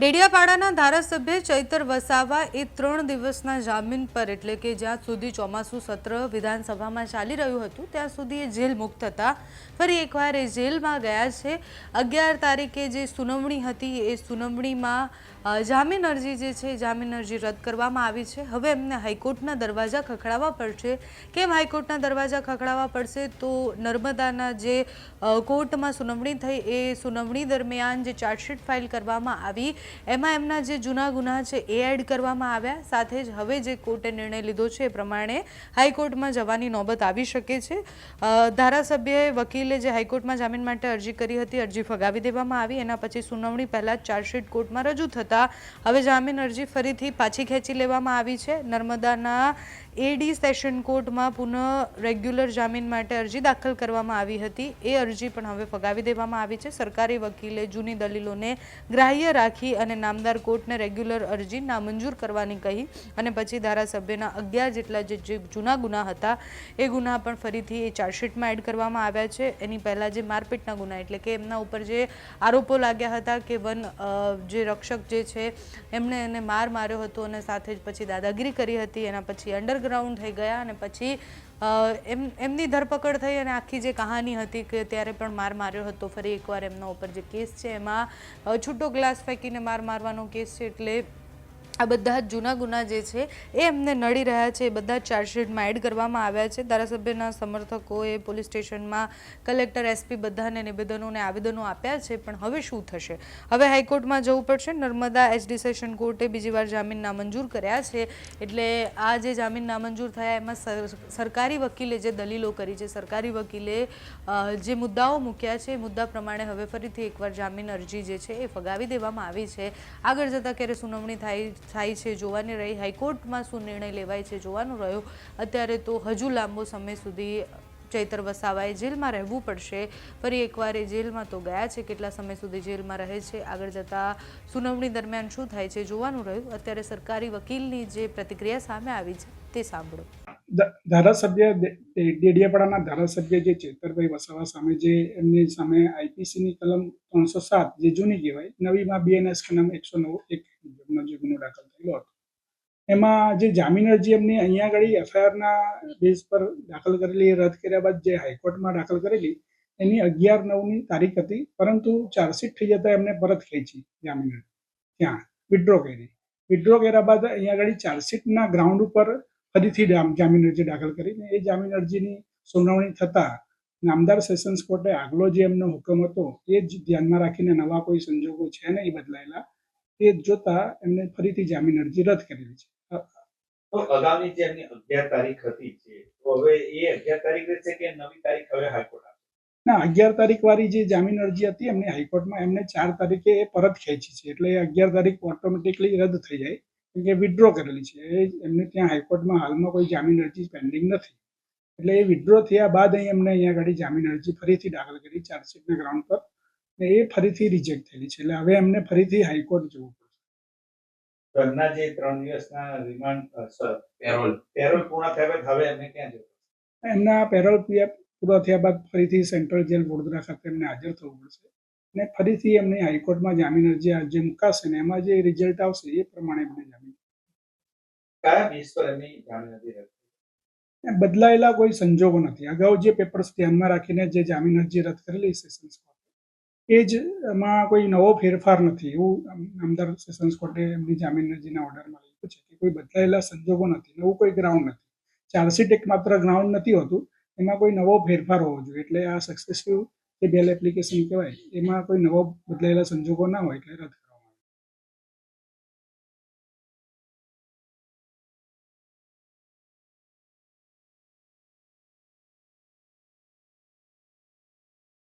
ડેડિયાપાડાના ધારાસભ્ય ચૈતર વસાવા એ ત્રણ દિવસના જામીન પર એટલે કે જ્યાં સુધી ચોમાસું સત્ર વિધાનસભામાં ચાલી રહ્યું હતું, ત્યાં સુધી એ જેલ મુક્ત હતા. ફરી એકવાર એ જેલમાં ગયા છે. અગિયાર તારીખે જે સુનાવણી હતી, એ સુનાવણીમાં જામીન અરજી જે છે જામીન અરજી રદ કરવામાં આવી છે. હવે એમને હાઈકોર્ટના દરવાજા ખખડાવવા પડશે. કેમ હાઈકોર્ટના દરવાજા ખખડાવવા પડશે? તો નર્મદાના જે કોર્ટમાં સુનાવણી થઈ, એ સુનાવણી દરમિયાન જે ચાર્જશીટ ફાઇલ કરવામાં આવી, એમાં એમના જે જૂના ગુના છે, એ એડ કરવામાં આવ્યા. સાથે જ હવે જે કોર્ટે નિર્ણય લીધો છે, એ પ્રમાણે હાઈકોર્ટમાં જવાની નોબત આવી શકે છે. ધારાસભ્યએ વકીલે જે હાઈકોર્ટમાં જામીન માટે અરજી કરી હતી, અરજી ફગાવી દેવામાં આવી. એના પછી સુનાવણી પહેલાં જ ચાર્જશીટ કોર્ટમાં રજૂ થતાં હવે જામીન અરજી ફરીથી પાછી ખેંચી લેવામાં આવી છે. નર્મદાના એડી સેશન કોર્ટમાં પુનઃ રેગ્યુલર જામીન માટે અરજી દાખલ કરવામાં આવી હતી. એ અરજી પણ હવે ફગાવી દેવામાં આવી છે. સરકારી વકીલે જૂની દલીલોને ગ્રાહ્ય રાખી અને નામદાર કોર્ટને રેગ્યુલર અરજી નામંજૂર કરવાની કહી અને પછી ધારાસભ્યના અગિયાર જેટલા જે જૂના ગુના હતા, એ ગુના પણ ફરીથી એ ચાર્જશીટમાં એડ કરવામાં આવ્યા છે. એની પહેલાં જે મારપીટના ગુના, એટલે કે એમના ઉપર જે આરોપો લાગ્યા હતા કે વન જે રક્ષક જે છે, એમણે એને માર માર્યો હતો અને સાથે જ પછી દાદાગીરી કરી હતી. એના પછી અંડરગ્રાઉન્ડ થઈ ગયા અને પછી એમ, એમની ધરપકડ થઈ અને આખી જે કહાની હતી કે ત્યારે પણ માર માર્યો હતો. ફરી એકવાર એમના ઉપર જે કેસ છે, એમાં છૂટો ગ્લાસ ફેંકીને માર મારવાનો કેસ છે એટલે આ બધા જૂના ગુના જે છે, એ એમને નડી રહ્યા છે. એ બધા ચાર્જશીટમાં એડ કરવામાં આવ્યા છે. ધારાસભ્યના સમર્થકોએ પોલીસ સ્ટેશનમાં કલેક્ટર એસપી બધાને નિવેદનો અને આવેદનો આપ્યા છે, પણ હવે શું થશે? હવે હાઈકોર્ટમાં જવું પડશે. નર્મદા એચડી સેશન કોર્ટે બીજી વાર જામીન નામંજૂર કર્યા છે. એટલે આ જે જામીન નામંજૂર થયા, એમાં સર- સરકારી વકીલે જે દલીલો કરી છે, સરકારી વકીલે જે મુદ્દાઓ મૂક્યા છે, એ મુદ્દા પ્રમાણે હવે ફરીથી એકવાર જામીન અરજી જે છે, એ ફગાવી દેવામાં આવી છે. આગળ જતાં ક્યારે સુનાવણી થાય થાય છે, જોવાની રહી. હાઈકોર્ટમાં શું નિર્ણય લેવાય છે, જોવાનું રહ્યું. અત્યારે તો હજુ લાંબો સમય સુધી ચૈતર વસાવાએ જેલમાં રહેવું પડશે. ફરી એકવાર એ જેલમાં તો ગયા છે, કેટલા સમય સુધી જેલમાં રહે છે, આગળ જતાં સુનાવણી દરમિયાન શું થાય છે, જોવાનું રહ્યું. અત્યારે સરકારી વકીલની જે પ્રતિક્રિયા સામે આવી છે, તે સાંભળો. ધારાસભ્ય ડેડિયાપાડાના ધારાસભ્ય જે ચેતરભાઈ વસાવા સામે જે એમની સામે આઈપીસીની કલમ ત્રણસો સાત, જે જૂની કહેવાય, નવીમાં બીએનએસ કલમ એકસો નવ, એક મુજબનો જે ગુનો દાખલ થયેલો હતો. એમાં જે જામીન અરજી એમની અહીંયા આગળ એફઆઈઆરના બેઝ પર દાખલ કરેલી રદ કર્યા બાદ જે હાઈકોર્ટમાં દાખલ કરેલી, એની અગિયાર નવની તારીખ હતી, પરંતુ ચાર્જશીટ થઈ જતા એમને પરત ખેંચી જામીન ત્યાં વિડ્રો કરી. વિડ્રો કર્યા બાદ અહીંયા આગળ ચાર્જશીટના ગ્રાઉન્ડ ઉપર ફરીથી જામ- જામીન અરજી દાખલ કરીને, એ જામીન અરજીની સુનાવણી થતાં નામદાર સેશન્સ કોર્ટે આગલો જે એમનો હુકમ હતો, એ જ ધ્યાનમાં રાખીને નવા કોઈ સંજોગો છે નહીં બદલાયેલા. એ જોતા એમને ફરીથી જામીન અરજી રદ કરેલી છે. તો અગાઉની જે એમની અગિયાર તારીખ હતી છે તો હવે એ અગિયાર તારીખ છે કે નવી તારીખ હવે હાઈકોર્ટ? ના અગિયાર તારીખ વાળી જે જામીન અરજી હતી એમને હાઈકોર્ટમાં એમને ચાર તારીખે એ પરત ખેંચી છે. એટલે અગિયાર તારીખ ઓટોમેટિકલી રદ થઈ જાય. કેમ કે વિડ્રો કરેલી છે. એમને ત્યાં હાઈકોર્ટમાં હાલમાં કોઈ જામીન અરજી પેન્ડિંગ નથી. એટલે એ વિડ્રો થયા બાદ અહીં એમને અહીંયા આગળ જામીન અરજી ફરીથી દાખલ કરી ચાર્જશીટના ગ્રાઉન્ડ પર ને એ ફરીથી રિજેક્ટ થયેલી છે. એટલે હવે એમને ફરીથી હાઈકોર્ટ જવું પડશે. ઘરના જે ત્રણ દિવસના રિમાન્ડ પેરોલ પેરોલ પૂર્ણ થયા બાદ હવે એમને ક્યાં જવું એમના પેરોલ પૂરા થયા બાદ ફરીથી સેન્ટ્રલ જેલ વડોદરા ખાતે એમને હાજર થવું પડશે. ને ફરીથી એમને હાઈકોર્ટમાં જામીન અરજી આજે મુકાશે ને એમાં જે રિઝલ્ટ આવશે એ પ્રમાણે એમને જામીન. કયા પર એમની બદલાયેલા કોઈ સંજોગો નથી. અગાઉ જે પેપર્સ ધ્યાનમાં રાખીને જે જામીન અરજી રદ કરેલી સેશન્સ કોર્ટે એ જ એમાં કોઈ નવો ફેરફાર નથી. એવું અમદાવાદ સેશન્સ કોર્ટે એમની જામીન અરજીના ઓર્ડરમાં લખ્યું છે કે કોઈ બદલાયેલા સંજોગો નથી નવું કોઈ ગ્રાઉન્ડ નથી. ચાર્જશીટ એક માત્ર ગ્રાઉન્ડ નથી હોતું. એમાં કોઈ નવો ફેરફાર હોવો જોઈએ. એટલે આ સક્સેસિવ જે બેલ એપ્લિકેશન કહેવાય, એમાં કોઈ નવો બદલાયેલા સંજોગો ના હોય એટલે રદ